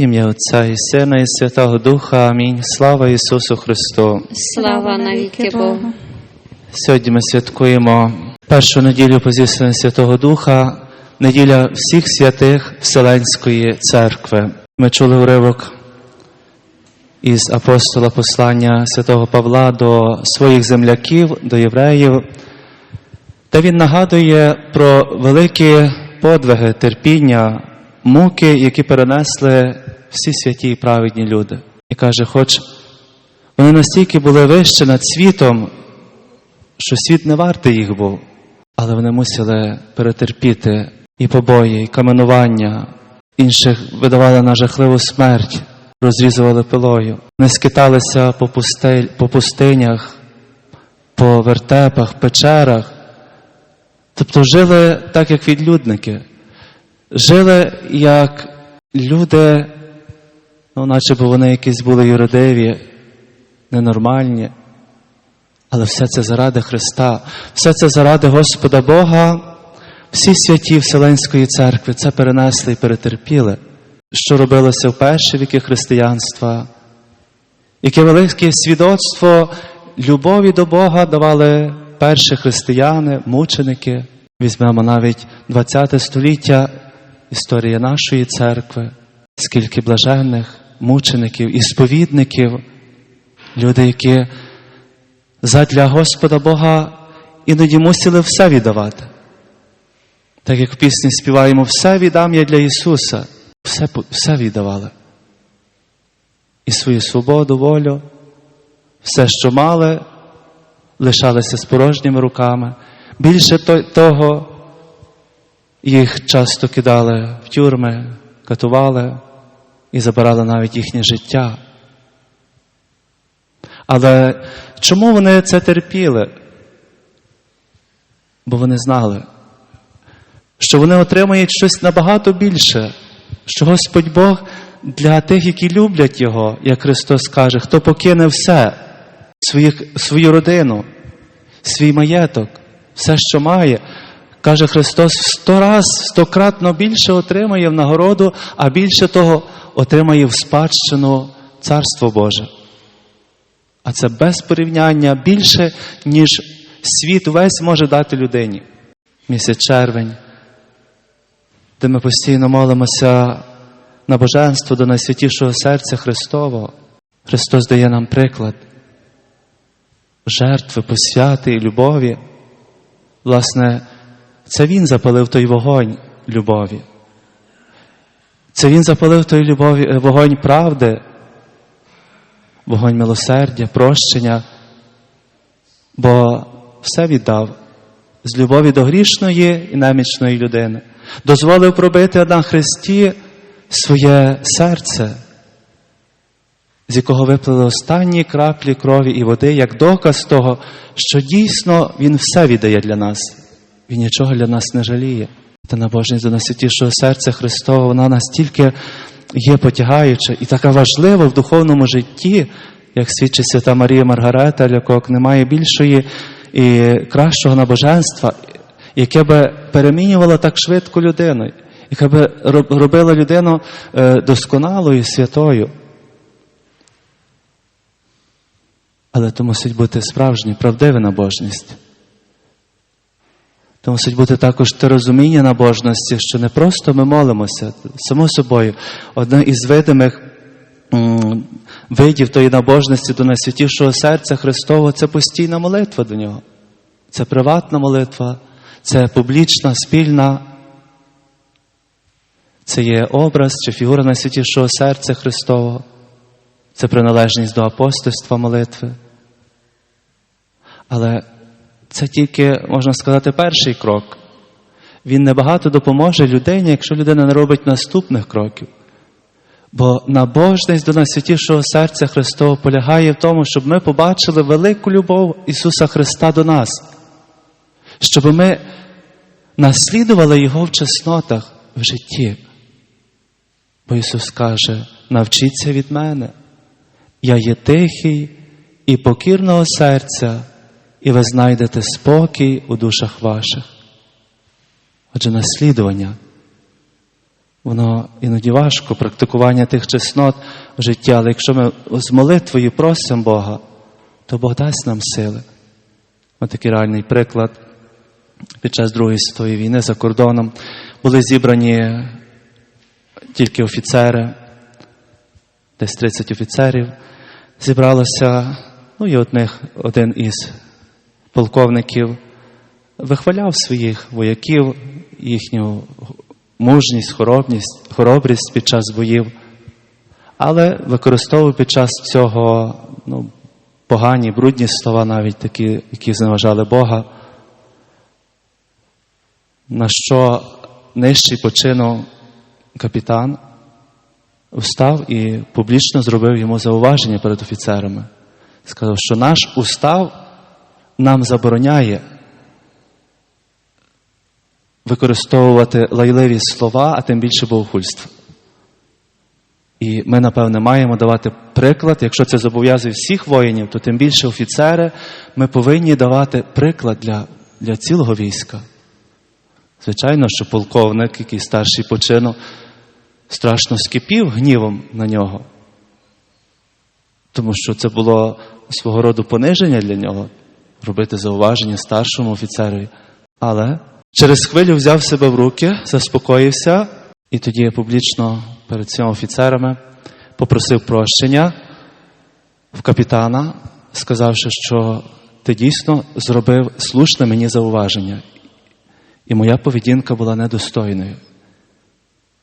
Ім'я Отця і Сина, і Святого Духа. Амінь. Слава Ісусу Христу. Слава навіки Богу. Сьогодні ми святкуємо першу неділю по зіслання Святого Духа, неділя всіх святих Вселенської церкви. Ми чули уривок із апостола послання святого Павла до своїх земляків, до євреїв, де він нагадує про великі подвиги, терпіння, муки, які перенесли всі святі і праведні люди. І каже, хоч вони настільки були вище над світом, що світ не вартий їх був, але вони мусили перетерпіти і побої, і каменування, інших видавали на жахливу смерть, розрізували пилою, не скиталися по, пустель, по пустинях, по вертепах, печерах. Тобто жили так, як відлюдники, жили як люди, ну, наче б вони якісь були юридиві, ненормальні. Але все це заради Христа, все це заради Господа Бога, всі святі Вселенської церкви це перенесли і перетерпіли, що робилося в перші віки християнства, яке велике свідоцтво любові до Бога давали перші християни, мученики. Візьмемо навіть ХХ століття, історія нашої церкви, скільки блаженних мучеників і сповідників, люди, які задля Господа Бога іноді мусили все віддавати. Так як в пісні співаємо, все віддам я для Ісуса, все, все віддавали. І свою свободу, волю, все, що мали, лишалися з порожніми руками. Більше того, їх часто кидали в тюрми, катували і забирали навіть їхнє життя. Але чому вони це терпіли? Бо вони знали, що вони отримають щось набагато більше, що Господь Бог для тих, які люблять Його, як Христос каже, хто покине все, своїх, свою родину, свій маєток, все, що має, каже Христос, сто раз, стократно більше отримає в нагороду, а більше того отримає в спадщину Царство Боже. А це без порівняння більше, ніж світ весь може дати людині. Місяць червень, де ми постійно молимося на боженство до найсвятішого серця Христового. Христос дає нам приклад жертви, посвяти і любові. Власне, це Він запалив той вогонь любові. Це Він запалив той любові, вогонь правди вогонь милосердя, прощення, бо все віддав з любові до грішної і немічної людини. Дозволив пробити на Христі своє серце, з якого виплили останні краплі крові і води, як доказ того, що дійсно Він все віддає для нас, Він нічого для нас не жаліє. Та набожність до найсвятішого серця Христового, вона настільки є потягаюча і така важлива в духовному житті, як свідчить свята Марія Маргарета, для кого немає більшої і кращого набоженства, яке би перемінювало так швидко людину, яке би робила людину досконалою, святою. Але то мусить бути справжня, правдива набожність. То мусить бути також те розуміння набожності, що не просто ми молимося, само собою, одне із видимих видів тої набожності до найсвятішого серця Христового це постійна молитва до Нього. Це приватна молитва, це публічна, спільна. Це є образ чи фігура найсвятішого серця Христового, це приналежність до апостольства молитви. Але це тільки, можна сказати, перший крок. Він небагато допоможе людині, якщо людина не робить наступних кроків. Бо набожність до найсвятішого серця Христового полягає в тому, щоб ми побачили велику любов Ісуса Христа до нас, щоб ми наслідували Його в чеснотах в житті. Бо Ісус каже: навчіться від мене, я є тихий і покірного серця і ви знайдете спокій у душах ваших. Отже, наслідування Воно іноді важко, практикування тих чеснот в житті, але якщо ми з молитвою просимо Бога, то Бог дасть нам сили. Ось такий реальний приклад. Під час Другої світової війни за кордоном були зібрані тільки офіцери, десь 30 офіцерів. Зібралося, ну і одних, один із полковників вихваляв своїх вояків, їхню мужність, хоробність, хоробрість під час боїв, але використовував під час цього ну, погані, брудні слова, навіть такі, які зневажали Бога. На що нижчий починув капітан, встав і публічно зробив йому зауваження перед офіцерами. Сказав, що наш устав нам забороняє використовувати лайливі слова, а тим більше богохульство. І ми, напевне, маємо давати приклад, якщо це зобов'язує всіх воїнів, то тим більше офіцери, ми повинні давати приклад для, для цілого війська. Звичайно, що полковник, який старший починув, страшно скипів гнівом на нього, тому що це було свого роду пониження для нього робити зауваження старшому офіцерові. Але через хвилю взяв себе в руки, заспокоївся, і тоді я публічно перед цими офіцерами попросив прощення в капітана, сказавши, що ти дійсно зробив слушне мені зауваження. І моя поведінка була недостойною,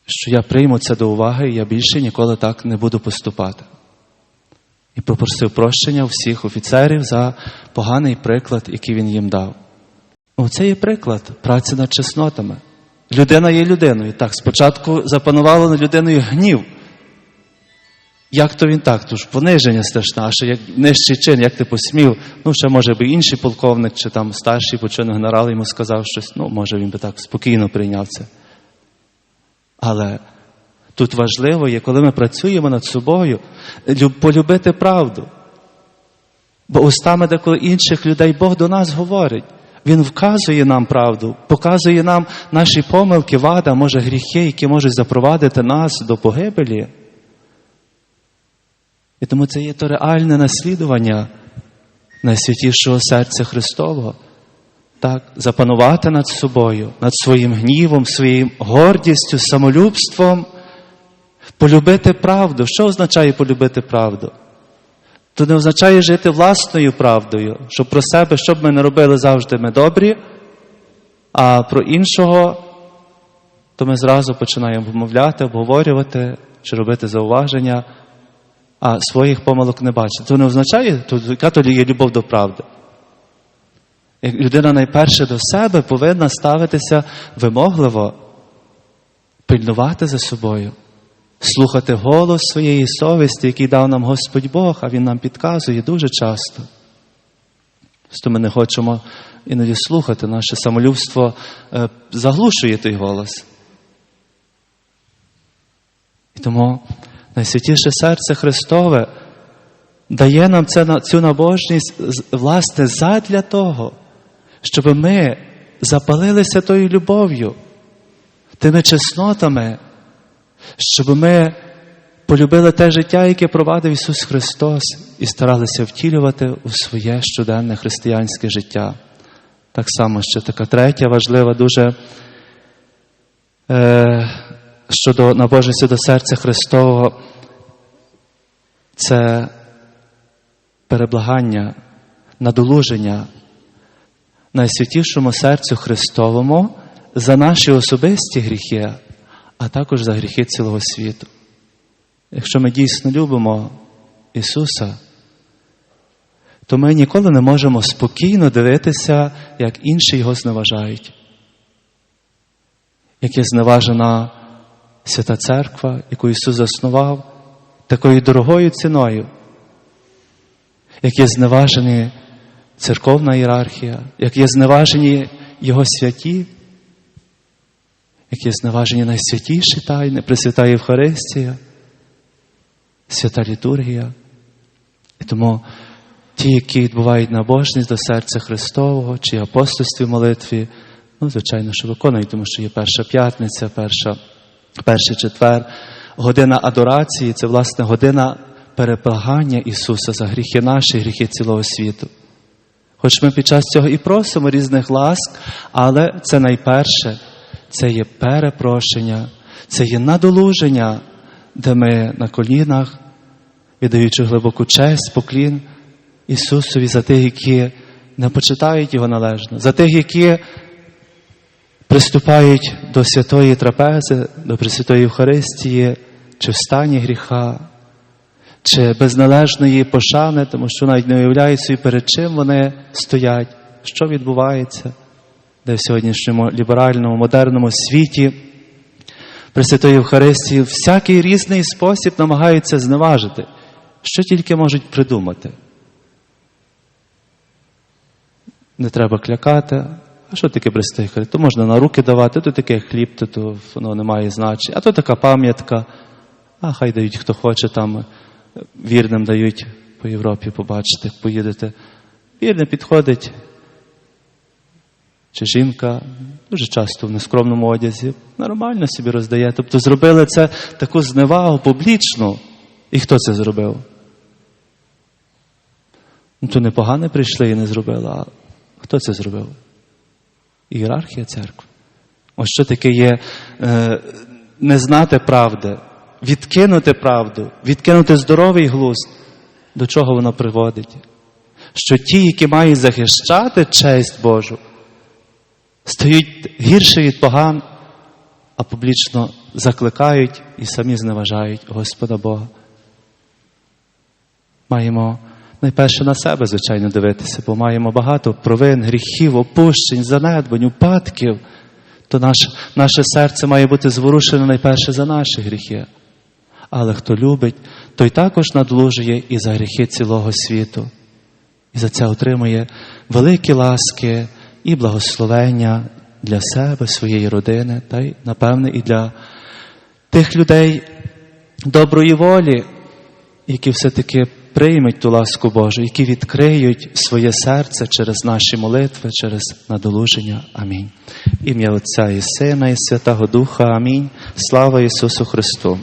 що я прийму це до уваги, і я більше ніколи так не буду поступати. І попросив прощення всіх офіцерів за поганий приклад, який він їм дав. Оце є приклад праці над чеснотами. Людина є людиною. Так, спочатку запанувало над людиною гнів. Як то він так? Тож пониження страшне, а ще як нижчий чин, як ти посмів. Ну, ще може би інший полковник чи там старший починок генерал йому сказав щось, ну, може він би так спокійно прийняв це. Але тут важливо є, коли ми працюємо над собою, полюбити правду. Бо устами деколи інших людей Бог до нас говорить. Він вказує нам правду, показує нам наші помилки, вада, може гріхи, які можуть запровадити нас до погибелі. І тому це є то реальне наслідування найсвятішого серця Христового. Так, запанувати над собою, над своїм гнівом, своєю гордістю, самолюбством, полюбити правду. Що означає полюбити правду? То не означає жити власною правдою, що про себе, що б ми не робили, завжди ми добрі, а про іншого, то ми зразу починаємо вмовляти, обговорювати чи робити зауваження, а своїх помилок не бачити. То не означає, яка то є любов до правди. Як людина найперше до себе повинна ставитися вимогливо, пильнувати за собою, слухати голос своєї совісті, який дав нам Господь Бог, а Він нам підказує дуже часто. Просто ми не хочемо іноді слухати, наше самолюбство е, заглушує той голос. І тому найсвятіше серце Христове дає нам цю набожність, власне, задля того, щоб ми запалилися тою любов'ю, тими чеснотами, щоб ми полюбили те життя, яке провадив Ісус Христос, і старалися втілювати у своє щоденне християнське життя. Так само ще така третя важлива дуже е, щодо набожності до серця Христового, це переблагання, надолуження найсвятішому серцю Христовому за наші особисті гріхи, а також за гріхи цілого світу. Якщо ми дійсно любимо Ісуса, то ми ніколи не можемо спокійно дивитися, як інші його зневажають. Як є зневажена Свята Церква, яку Ісус заснував такою дорогою ціною, як є зневажені церковна ієрархія, як є зневажені Його святі, як є зневажені найсвятіші тайни, Пресвята Євхаристія, свята літургія. І тому ті, які відбувають набожність до серця Христового чи апостольстві молитві, ну, звичайно, що виконують, тому що є перша п'ятниця, перша перший четвер, година адорації це власне година переплагання Ісуса за гріхи наші, гріхи цілого світу. Хоч ми під час цього і просимо різних ласк, але це найперше це є перепрошення, це є надолуження, де ми на колінах, віддаючи глибоку честь, поклін Ісусові за тих, які не почитають Його належно, за тих, які приступають до святої трапези, до Пресвятої Євхаристії, чи в стані гріха, чи безналежної пошани, тому що навіть не уявляють собі, перед чим вони стоять, що відбувається, де в сьогоднішньому ліберальному, модерному світі Пресвятої Євхаристії всякий різний спосіб намагаються зневажити, що тільки можуть придумати. Не треба клякати. А що таке Пресвятої То можна на руки давати, то таке хліб, то, то воно не має значення. А то така пам'ятка. А хай дають, хто хоче, там вірним дають по Європі, побачите, поїдете. Вірне підходить. Чи жінка дуже часто в нескромному одязі нормально собі роздає. Тобто зробили це таку зневагу публічну. І хто це зробив? Ну, то непогане прийшли і не зробили, а хто це зробив? Ієрархія церкви. Ось що таке є е, не знати правди, відкинути правду, відкинути здоровий глузд. До чого воно приводить? Що ті, які мають захищати честь Божу, стають гірше від поган, а публічно закликають і самі зневажають Господа Бога. Маємо найперше на себе, звичайно, дивитися, бо маємо багато провин, гріхів, опущень, занедбань, упадків. То наше, наше серце має бути зворушене найперше за наші гріхи. Але хто любить, той також надлужує і за гріхи цілого світу. І за це отримує великі ласки і благословення для себе, своєї родини, та й, напевне, і для тих людей доброї волі, які все-таки приймуть ту ласку Божу, які відкриють своє серце через наші молитви, через надолуження. Амінь. Ім'я Отця і Сина, і Святого Духа. Амінь. Слава Ісусу Христу!